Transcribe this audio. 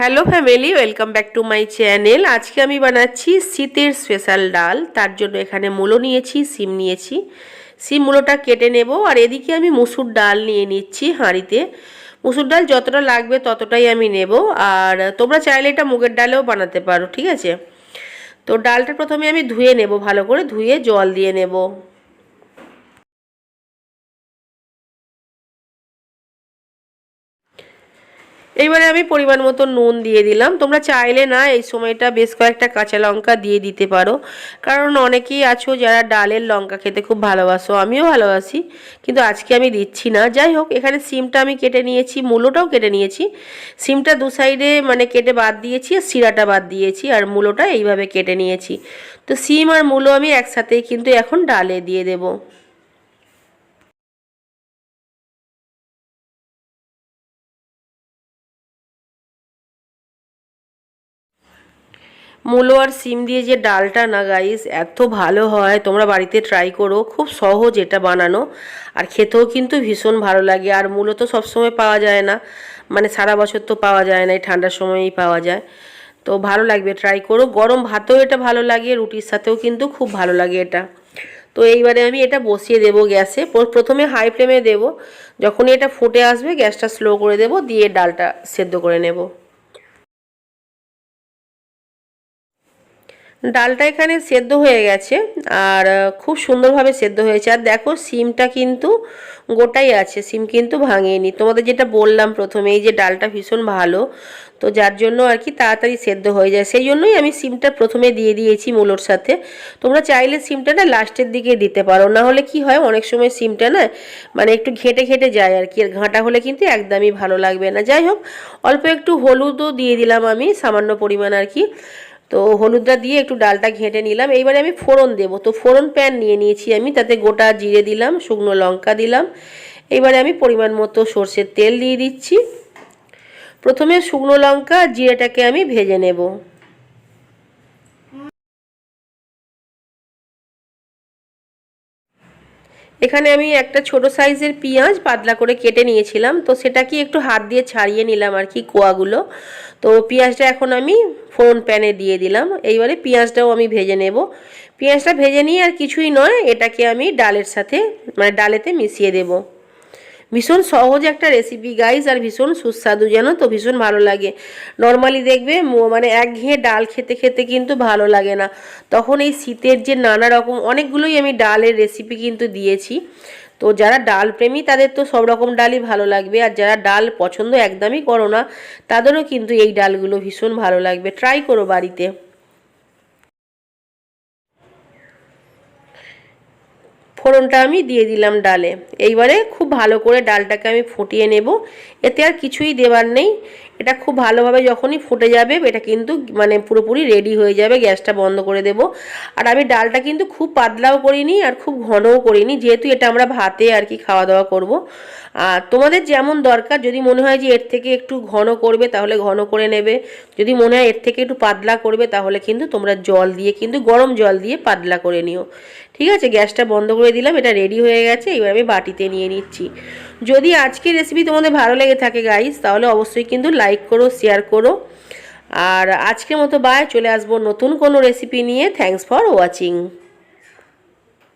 Hello family, welcome back to my channel. আজকে আমি বানাচ্ছি শীতের স্পেশাল ডাল। তার জন্য এখানে মূলো নিয়েছি, সিম নিয়েছি। সিম মূলোটা কেটে নেব আর এদিকে আমি মুসুর ডাল নিয়ে নিচ্ছি হাঁড়িতে। মুসুর ডাল যতটা লাগবে ততটাই আমি নেব। আর তোমরা চাইলে এটা মুগের ডালেও বানাতে পারো, ঠিক আছে? তো ডালটা প্রথমে আমি ধুয়ে নেব ভালো করে। ধুয়ে জল দিয়ে নেব। এইবারে আমি পরিমাণ মতো নুন দিয়ে দিলাম। তোমরা চাইলে না এই সময়টা বেশ কয়েকটা কাঁচা লঙ্কা দিয়ে দিতে পারো। কারণ অনেকেই আছো যারা ডালের লঙ্কা খেতে খুব ভালোবাসো, আমিও ভালোবাসি। কিন্তু আজকে আমি দিচ্ছি না। যাই হোক, এখানে সিমটা আমি কেটে নিয়েছি, মূলোটাও কেটে নিয়েছি। সিমটা দু সাইডে মানে কেটে বাদ দিয়েছি আর শিরাটা বাদ দিয়েছি আর মূলোটা এইভাবে কেটে নিয়েছি। তো সিম আর মূলো আমি একসাথেই কিন্তু এখন ডালে দিয়ে দেবো। মূলো আর সিম দিয়ে যে ডালটা না গাইস, এত ভালো হয়। তোমরা বাড়িতে ট্রাই করো, খুব সহজ এটা বানানো। আর খেতেও কিন্তু ভীষণ ভালো লাগে। আর মূলো তো সবসময় পাওয়া যায় না। মানে সারা বছর তো পাওয়া যায় না, এই ঠান্ডার সময়ই পাওয়া যায়। তো ভালো লাগবে ট্রাই করো। গরম ভাতেও এটা ভালো লাগে, রুটির সাথেও কিন্তু খুব ভালো লাগে এটা। তো এইবারে আমি এটা বসিয়ে দেব গ্যাসে। প্রথমে হাই ফ্লেমে দেব। যখনই এটা ফুটে আসবে, গ্যাসটা স্লো করে দেব, দিয়ে ডালটা সেদ্ধ করে নেব। ডালটা এখানে সেদ্ধ হয়ে গেছে আর খুব সুন্দরভাবে সেদ্ধ হয়েছে। আর দেখো, সিমটা কিন্তু গোটাই আছে, সিম কিন্তু ভাঙেনি। তোমাদের যেটা বললাম প্রথমে, এই যে ডালটা ভীষণ ভালো, তো যার জন্য আর কি তাড়াতাড়ি সেদ্ধ হয়ে যায়। সেই জন্যই আমি সিমটা প্রথমে দিয়ে দিয়েছি মূলোর সাথে। তোমরা চাইলে সিমটা না লাস্টের দিকে দিতে পারো, না হলে কি হয়, অনেক সময় সিমটা না মানে একটু ঘেটে ঘেটে যায় আর কি, আর ঘাঁটা হলে কিন্তু একদমই ভালো লাগবে না। যাই হোক, অল্প একটু হলুদও দিয়ে দিলাম আমি, সামান্য পরিমাণ আর কি। তো হলুদটা দিয়ে একটু ডালটা ঘেঁটে নিলাম। এইবারে আমি ফোড়ন দেব। তো ফোড়ন প্যান নিয়ে নিয়েছি আমি। তাতে গোটা জিরে দিলাম, শুকনো লঙ্কা দিলাম। এইবারে আমি পরিমাণ মতো সর্ষের তেল দিয়ে দিচ্ছি। প্রথমে শুকনো লঙ্কা জিরেটাকে আমি ভেজে নেব। এখানে আমি একটা ছোট সাইজের পেঁয়াজ পাতলা করে কেটে নিয়েছিলাম, তো সেটাকে একটু হাত দিয়ে ছাড়িয়ে নিলাম আর কি কোয়াগুলো। তো পেঁয়াজটা এখন আমি ফোন প্যানে দিয়ে দিলাম, এইবারে পেঁয়াজটাও আমি ভেজে নেব। পেঁয়াজটা ভেজে নিয়ে আর কিছুই নয়, এটাকে আমি ডালের সাথে মানে ডালেতে মিশিয়ে দেবো। ভীষণ সহজ একটা রেসিপি গাইস আর ভীষণ সুস্বাদু যেন তো? ভীষণ ভালো লাগে। নর্মালি দেখবে মানে একঘেয়ে ডাল খেতে খেতে কিন্তু ভালো লাগে না। তখন এই শীতের যে নানা রকম, অনেকগুলোই আমি ডালের রেসিপি কিন্তু দিয়েছি। তো যারা ডাল প্রেমী, তাদের তো সব রকম ডালই ভালো লাগবে। আর যারা ডাল পছন্দ একদমই করো না, তাদেরও কিন্তু এই ডালগুলো ভীষণ ভালো লাগবে। ট্রাই করো বাড়িতে। ফোড়নটা আমি দিয়ে দিলাম ডালে। এইবারে খুব ভালো করে ডালটাকে আমি ফুটিয়ে নেব। এতে আর কিছুই দেবার নেই। এটা খুব ভালোভাবে যখনই ফুটে যাবে, এটা কিন্তু মানে পুরোপুরি রেডি হয়ে যাবে, গ্যাসটা বন্ধ করে দেব। আর আমি ডালটা কিন্তু খুব পাতলাও করিনি আর খুব ঘনও করিনি, যেহেতু এটা আমরা ভাতে আর কি খাওয়া দাওয়া করব। আর তোমাদের যেমন দরকার, যদি মনে হয় যে এর থেকে একটু ঘন করবে, তাহলে ঘন করে নেবে। যদি মনে হয় এর থেকে একটু পাতলা করবে, তাহলে কিন্তু তোমরা জল দিয়ে, কিন্তু গরম জল দিয়ে পাতলা করে নিও। ঠিক আছে? গ্যাসটা বন্ধ করে দিলাম, এটা রেডি হয়ে গেছে, এবার আমি বাটিতে নিয়ে নিচ্ছি। যদি আজকের রেসিপি তোমাদের ভালো লেগে থাকে গাইস তাহলে অবশ্যই কিন্তু লাইক করো শেয়ার করো। আর আজকের মতো বায় চলে আসব নতুন কোনো রেসিপি নিয়ে। Thanks for watching